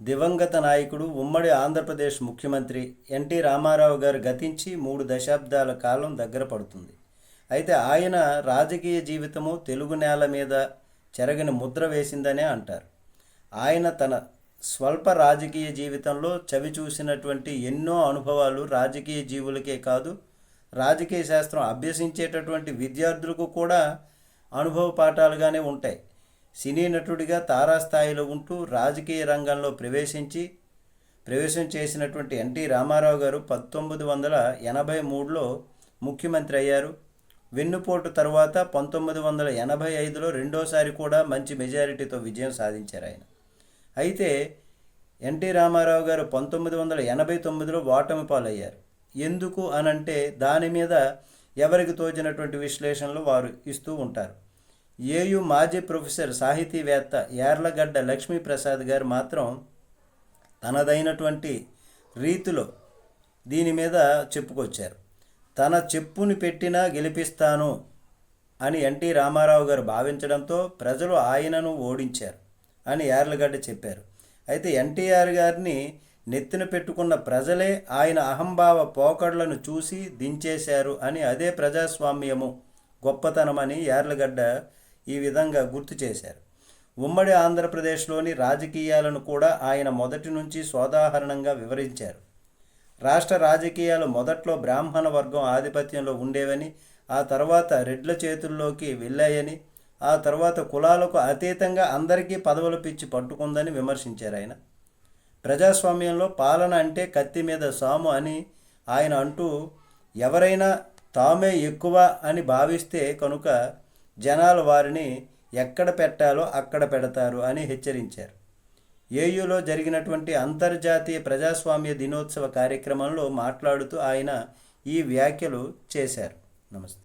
దివంగత నాయకుడు ఉమ్మడి ఆంధ్రప్రదేశ్ ముఖ్యమంత్రి ఎన్టీ రామారావు గారు గతించి మూడు దశాబ్దాల కాలం దగ్గర పడుతుంది. అయితే ఆయన రాజకీయ జీవితము తెలుగు నేల మీద చెరగని ముద్ర వేసిందనే అంటారు. ఆయన తన స్వల్ప రాజకీయ జీవితంలో చవి చూసినటువంటి ఎన్నో అనుభవాలు రాజకీయ జీవులకే కాదు రాజకీయ శాస్త్రం అభ్యసించేటటువంటి విద్యార్థులకు కూడా అనుభవ పాఠాలుగానే ఉంటాయి. సినీ నటుడిగా తారాస్థాయిలో ఉంటూ రాజకీయ రంగంలో ప్రవేశించి ప్రవేశం చేసినటువంటి ఎన్టీ రామారావు గారు పంతొమ్మిది వందల ఎనభై మూడులో ముఖ్యమంత్రి అయ్యారు. వెన్నుపోటు తర్వాత పంతొమ్మిది వందల ఎనభై ఐదులో రెండోసారి కూడా మంచి మెజారిటీతో విజయం సాధించారు ఆయన. అయితే ఎన్టీ రామారావు గారు పంతొమ్మిది వందల ఎనభై తొమ్మిదిలో ఓటమి పాలయ్యారు. ఎందుకు అనంటే దాని మీద ఎవరికి తోచినటువంటి విశ్లేషణలు వారు ఇస్తూ ఉంటారు. ఏయు మాజీ ప్రొఫెసర్ సాహితీవేత్త యార్లగడ్డ లక్ష్మీప్రసాద్ గారు మాత్రం తనదైనటువంటి రీతిలో దీని మీద చెప్పుకొచ్చారు. తన చెప్పుని పెట్టినా గెలిపిస్తాను అని ఎన్టీ రామారావు గారు భావించడంతో ప్రజలు ఆయనను ఓడించారు అని యార్లగడ్డ చెప్పారు. అయితే ఎన్టీఆర్ గారిని నెత్తిన పెట్టుకున్న ప్రజలే ఆయన అహంభావ పోకడలను చూసి దించేశారు అని అదే ప్రజాస్వామ్యము గొప్పతనమని యార్లగడ్డ ఈ విధంగా గుర్తు చేశారు. ఉమ్మడి ఆంధ్రప్రదేశ్లోని రాజకీయాలను కూడా ఆయన మొదటి నుంచి సోదాహరణంగా వివరించారు. రాష్ట్ర రాజకీయాలు మొదట్లో బ్రాహ్మణ వర్గం ఆధిపత్యంలో ఉండేవని ఆ తర్వాత రెడ్ల చేతుల్లోకి వెళ్ళాయని ఆ తర్వాత కులాలకు అతీతంగా అందరికీ పదవులు పిచ్చి పట్టుకుందని విమర్శించారు ఆయన. ప్రజాస్వామ్యంలో పాలన అంటే కత్తి మీద సాము అని ఆయన అంటూ ఎవరైనా తామే ఎక్కువ అని భావిస్తే కనుక జనాలు వారిని ఎక్కడ పెట్టాలో అక్కడ పెడతారు అని హెచ్చరించారు. ఏయులో జరిగినటువంటి అంతర్జాతీయ ప్రజాస్వామ్య దినోత్సవ కార్యక్రమంలో మాట్లాడుతూ ఆయన ఈ వ్యాఖ్యలు చేశారు. నమస్తే.